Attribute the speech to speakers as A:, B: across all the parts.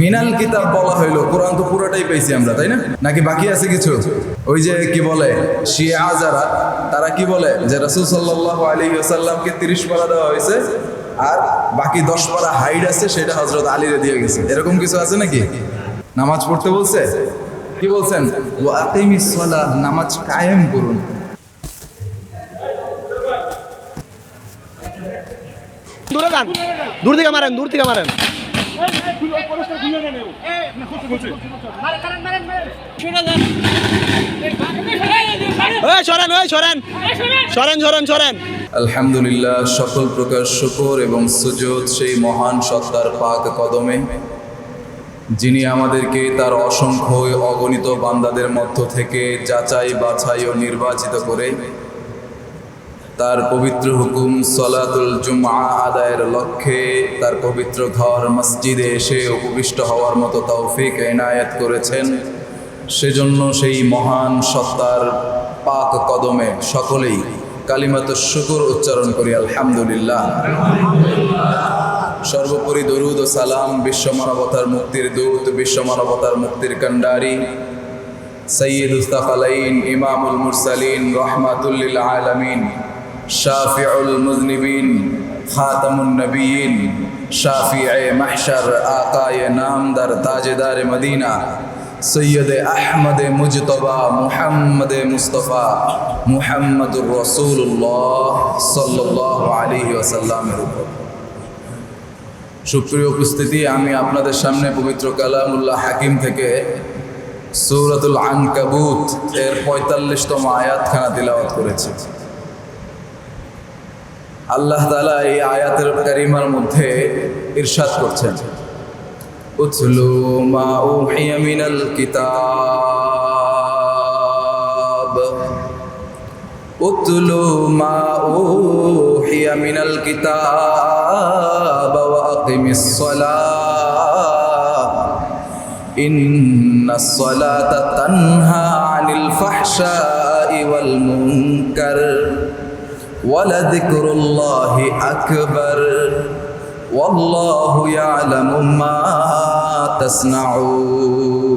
A: মিনাল কিতাব বলা হইল, কোরআন তো পুরোটাই পেয়েছি আমরা, তাই না? নাকি বাকি আছে কিছু? ওই যে কি বলে, শিয়া যারা তারা কি বলে? যে রাসূল সাল্লাল্লাহু আলাইহি ওয়াসাল্লামকে 30 পারা দেওয়া হয়েছে, আর বাকি 10 পারা হাইড আছে, সেটা হযরত আলীরে দিয়ে গেছে এরকম কিছু আছে নাকি? নামাজ পড়তে বলছে? কি বলছেন? নামাজ কায়েম করুন।
B: দূরে যান, দূর থেকে মারেন, দূর থেকে মারেন ওই সরেন ওই সরেন সরেন সরেন সরেন
A: আলহামদুলিল্লাহ, সকল প্রকার শুকর এবং সুযোগ সেই মহান সত্তার পাক কদমে, যিনি আমাদেরকে তার অসংখ্য অগণিত বান্দাদের মধ্য থেকে যাচাই, বাছাই ও নির্বাচিত করে তার পবিত্র হুকুম সলাতুল জুমা আদায়ের লক্ষ্যে, তার পবিত্র ঘর মসজিদে এসে উপবিষ্ট হওয়ার মতো তৌফিক এনায়েত করেছেন। সেজন্য সেই মহান সত্তার পাক কদমে সকলেই কালিমাত শুকুর উচ্চারণ করি, আলহামদুলিল্লাহ। সর্বোপরি দরুদ ও সালাম বিশ্ব মানবতার মুক্তির দূত, বিশ্ব মানবতার মুক্তির কান্ডারি সৈয়দ উস্তাফালাইন ইমামুল মুরসালিন রহমাতুল্লিল আলমিন। শাফিউল মুজনিবিন খাতামুন নবীন শাফিআ মাহশার আকায়ে নামদার তাজেদার মদিনা, সৈয়দ আহমদ মুজতবা মুহাম্মদ মুস্তফা মুহাম্মদুর রসুল্লাহ সাল্লাহ আলী ওয়াসাল্লামের উপর। সুপ্রিয় উপস্থিতি, আমি আপনাদের সামনে পবিত্র কালামুল্লাহ হাকিম থেকে সৌরাতুল আনকাবুত এর পঁয়তাল্লিশতম আয়াতখানা তিলাওয়াত করেছি। আল্লাহ তালা এই আয়াতের কারিমার মধ্যে ইরশাদ করছেন। উতলু মা উহিয়া মিনাল কিতাব। উতলু মা উহিয়া মিনাল কিতাব ওয়া আকিমিস সালাহ ইন্নাস সালাতা তানহা আনিল ফাহশাই ওয়াল মুনকার। ولذكر الله أكبر والله يعلم ما تصنعون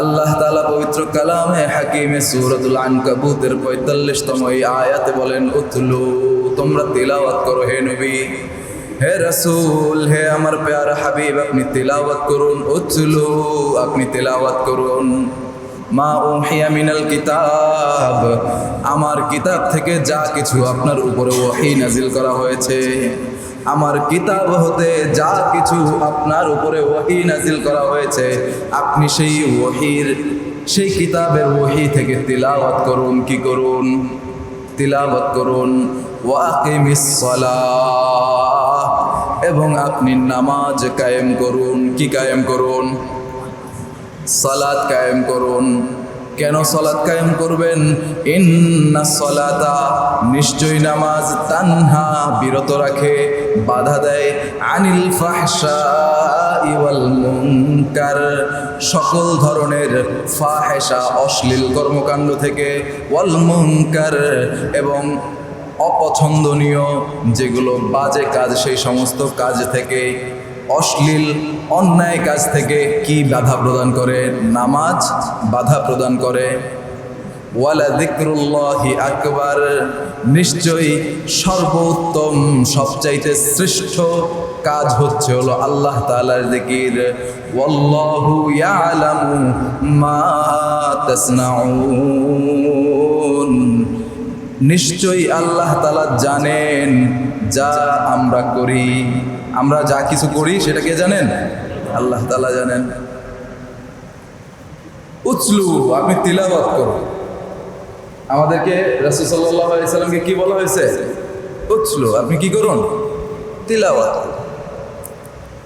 A: আল্লাহ তালা পবিত্র কালামে হাকিমে সুরতুল আনকাবুতের পঁয়তাল্লিশতম এই আয়াতে বলেন উতলু তোমরা তিলাওয়াত করো হে নবী হে রসুল হে আমার প্যার হাবিব আপনি তিলাওয়াত করুন উতলু আপনি তিলাওয়াত করুন মা উহিয়া মিনাল কিতাব। আমার কিতাব থেকে যা কিছু আপনার উপরে ওহি নাজিল করা হয়েছে, আমার কিতাব হতে যা কিছু আপনার উপরে ওহি নাজিল করা হয়েছে, আপনি সেই ওহির সেই কিতাবের ওহি থেকে তিলাওয়াত করুন, কি করুন? তিলাওয়াত করুন এবং আপনি নামাজ কায়েম করুন, কি কায়েম করুন? সালাদ কায়েম করুন। কেন সলাদ কায়েম করবেন? ইন্না সলাতা নিশ্চয়ই নামাজ তানহা বিরত রাখে, বাধা দেয়। আনিল মুনকার। সকল ধরনের ফাহেসা অশ্লীল কর্মকাণ্ড থেকে ওয়াল মুনকার এবং অপছন্দনীয় যেগুলো বাজে কাজ, সেই সমস্ত কাজ থেকে অশ্লীল অন্যায় কাজ থেকে কি বাধা প্রদান করে? নামাজ বাধা প্রদান করে। ওয়ালা দিকরুল্লাহি আকবার। নিশ্চয়ই সর্বোত্তম, সবচাইতে শ্রেষ্ঠ কাজ হচ্ছে হলো আল্লাহ তাআলার জিকির। ওয়াল্লাহু ইয়ালামু মা তাসনাউন। নিশ্চয়ই আল্লাহ তালা জানেন যা আমরা করি। আমরা যা কিছু করি, সেটা কে জানেন? আল্লাহ তালা জানেন। উচলু আপনি তিলাওয়াত করুন। আমাদেরকে রাসূল সাল্লামকে কি বলা হয়েছে? উচলু আপনি কি করুন? তিলাওয়াত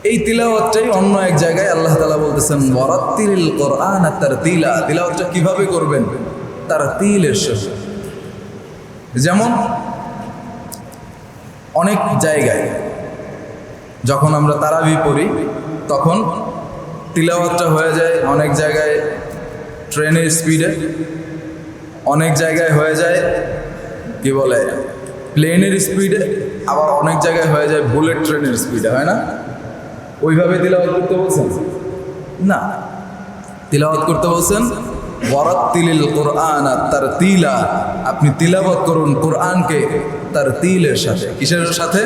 A: এই তিলাওয়াতটাই অন্য এক জায়গায় আল্লাহ তালা বলতেছেন, ওয়ারাত্তিলিল কোরআন তারতিলা তিলাওয়াতটা কীভাবে করবেন? তার তিলের সাথে যেমন অনেক জায়গায় যখন আমরা তারাবি পড়ি, তখন তিলাওয়াতটা হয়ে যায় অনেক জায়গায়, ট্রেনের স্পিডে অনেক জায়গায় হয়ে যায়, কি বলে, প্লেনের স্পিডে আবার অনেক জায়গায় হয়ে যায় বুলেট ট্রেনের স্পিডে, হয় না? ওইভাবে তিলাওয়াত করতে বলছেন? না। তিলাওয়াত করতে বলছেন ওয়ারাত্তিলিল কোরআন তার তিলা আপনি তিলাওয়াত করুন কোরআনকে তার তিলের সাথে। কিসের সাথে?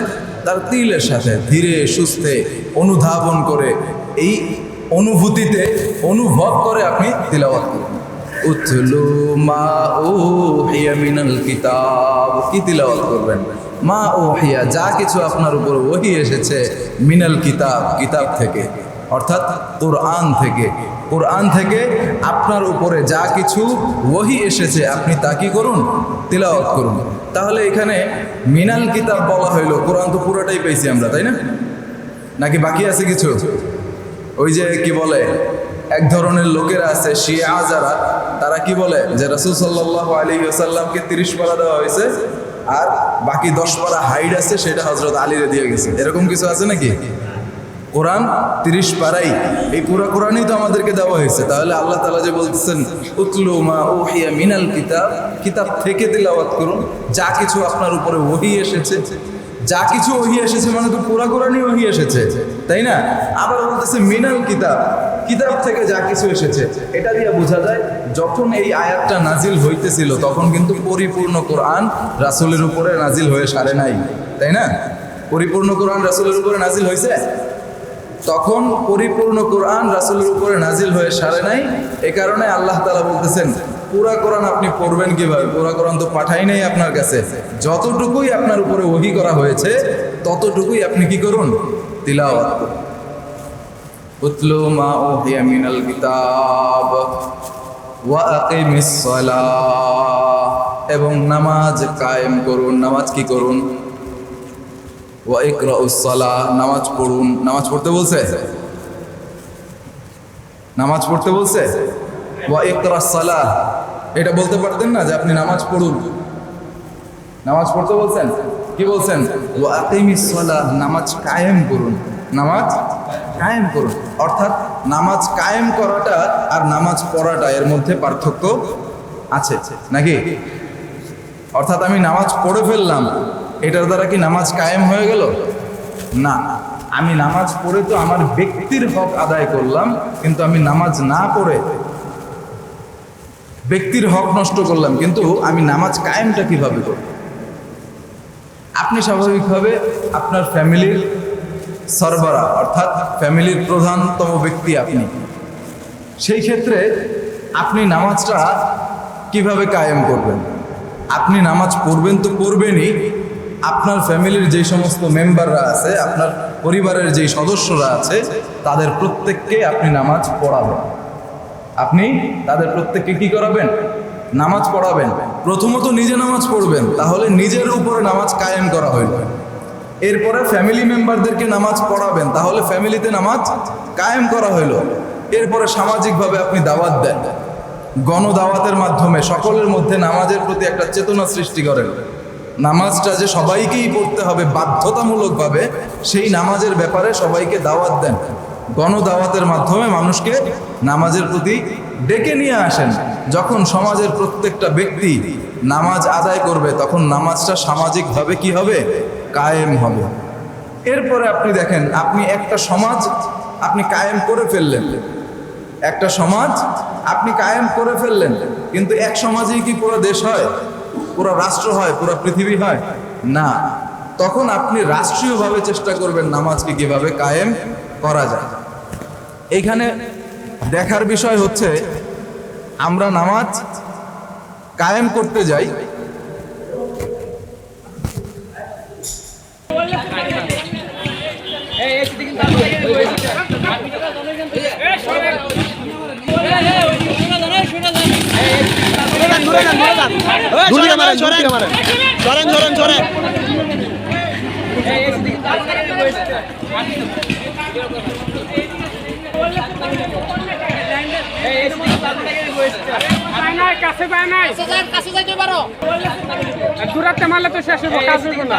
A: তার তিলের সাথে। ধীরে, সুস্থে, অনুধাবন করে। এই অনুভূতিতে অনুভব করে আপনি তিলাওয়াত করুন। উতলু মা ও মিনাল কিতাব। কি তিলাওয়াত করবেন? মা ও হিয়া যা কিছু আপনার উপর ওহি এসেছে মিনাল কিতাব কিতাব থেকে। অর্থাৎ কোরআন থেকে। কোরআন থেকে আপনার উপরে যা কিছু ওহি এসেছে, আপনি তা কি করুন? তিলাওয়াত করুন। তাহলে এখানে মিনাল কিতাব বলা হইল। কোরআন তো পুরোটাই পেয়েছি আমরা, তাই না? নাকি বাকি আছে কিছু? ওই যে কি বলে, এক ধরনের লোকেরা আছে, শিয়া যারা, তারা কি বলে যে রাসুল সাল্লাহ আলী আসাল্লামকে তিরিশ পারা দেওয়া হয়েছে আর বাকি দশ পারা হাইড আছে, সেটা হজরত আলীরে দিয়ে গেছে। এরকম কিছু আছে নাকি? কোরআন তিরিশ পারাই। এই পুরো কোরআনই তো আমাদেরকে দেওয়া হয়েছে। তাহলে আল্লাহ তালা যে বলতেছেন, উতলু মা ওহিয়া মিনাল কিতাব কিতাব থেকে তিলাওয়াত করুন। যা কিছু আপনার উপরে ওহি এসেছে। যা কিছু ওহি এসেছে মানে তো পুরা কোরআনই ওহি এসেছে। তাই না? আবার বলতেছে, মিনাল কিতাব কিতাব থেকে যা কিছু এসেছে। এটা দিয়ে বোঝা যায়, যখন এই আয়াতটা নাজিল হইতেছিল, তখন কিন্তু পরিপূর্ণ কোরআন রাসুলের উপরে নাজিল হয়ে সারে নাই। তাই না? পরিপূর্ণ কোরআন রাসুলের উপরে নাজিল হয়েছে তখন পরিপূর্ণ কোরআন রাসূলের উপরে নাজিল হয়ে সারে নাই। এ কারণে আল্লাহ তালা বলতেছেন, পুরা কোরআন আপনি পড়বেন কীভাবে? পুরা কোরআন তো পাঠাই নাই আপনার কাছে। যতটুকুই আপনার উপরে ওহি করা হয়েছে, ততটুকুই আপনি কি করুন? তিলাওয়াত মিনাল কিতাব এবং নামাজ কায়েম করুন। নামাজ কি করুন? ওয়া ইকরাউস নামাজ পড়ুন। নামাজ পড়তে বলছে? নামাজ পড়তে বলছে? ওয়া ইকরাস সালাহ। এটা বলতে পারতেন না যে আপনি নামাজ পড়ুন। নামাজ পড়তে বলছেন? কি বলছেন? ওয়া আকিমিস নামাজ কায়েম করুন। নামাজ কায়েম করুন। অর্থাৎ নামাজ কায়েম করাটা আর নামাজ পড়াটা এর মধ্যে পার্থক্য আছে, নাকি? অর্থাৎ আমি নামাজ পড়ে ফেললাম এটার দ্বারা কি নামাজ কায়েম হয়ে গেল? না। আমি নামাজ পড়ে তো আমার ব্যক্তির হক আদায় করলাম, কিন্তু আমি নামাজ না পড়ে ব্যক্তির হক নষ্ট করলাম, কিন্তু আমি নামাজ কায়েমটা কীভাবে করব? আপনি স্বাভাবিকভাবে আপনার ফ্যামিলির সরবরা অর্থাৎ ফ্যামিলির প্রধানতম ব্যক্তি আপনি। সেই ক্ষেত্রে আপনি নামাজটা কীভাবে কায়েম করবেন? আপনি নামাজ পড়বেন তো পড়বেনই আপনার ফ্যামিলির যে সমস্ত মেম্বাররা আছে, আপনার পরিবারের যেই সদস্যরা আছে, তাদের প্রত্যেককে আপনি নামাজ পড়াবেন। আপনি তাদের প্রত্যেককে কি করাবেন? নামাজ পড়াবেন। প্রথমত নিজে নামাজ পড়বেন, তাহলে নিজের উপরে নামাজ কায়েম করা হইল। এরপরে ফ্যামিলি মেম্বারদেরকে নামাজ পড়াবেন, তাহলে ফ্যামিলিতে নামাজ কায়েম করা হইল। এরপরে সামাজিকভাবে আপনি দাওয়াত দেন। গণদাওয়াতের মাধ্যমে সকলের মধ্যে নামাজের প্রতি একটা চেতনা সৃষ্টি করেন। নামাজটা যে সবাইকেই পড়তে হবে বাধ্যতামূলকভাবে, সেই নামাজের ব্যাপারে সবাইকে দাওয়াত দেন। গণদাওয়াতের মাধ্যমে মানুষকে নামাজের প্রতি ডেকে নিয়ে আসেন। যখন সমাজের প্রত্যেকটা ব্যক্তি নামাজ আদায় করবে, তখন নামাজটা সামাজিকভাবে কি হবে? কায়েম হবে। এরপরে আপনি দেখেন, আপনি একটা সমাজ আপনি কায়েম করে ফেললেন। একটা সমাজ আপনি কায়েম করে ফেললেন। কিন্তু এক সমাজেই কি পুরো দেশ হয়? পুরো রাষ্ট্র হয় পুরো পৃথিবী হয় না তখন আপনি রাষ্ট্রীয়ভাবে চেষ্টা করবেন নামাজকে কীভাবে কায়েম করা যায় এইখানে দেখার বিষয় হচ্ছে আমরা নামাজ কায়েম করতে যাই
B: দূর থেকে মারেন দূর মারেন সরেন সরেন সরেন
C: কাছে পায় নাই
D: কাছে যাইতে পারো।
C: দূরাতে মারলে তো শেষ হব কাজ হইব না।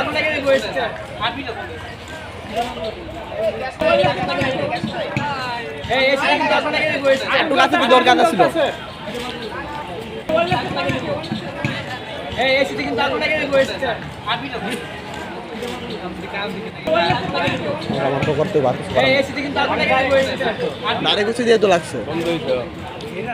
B: একটু কাছে তো দরকার ছিল। আমার তো করতে পারছি নারে কিছু দিয়ে তো লাগছে।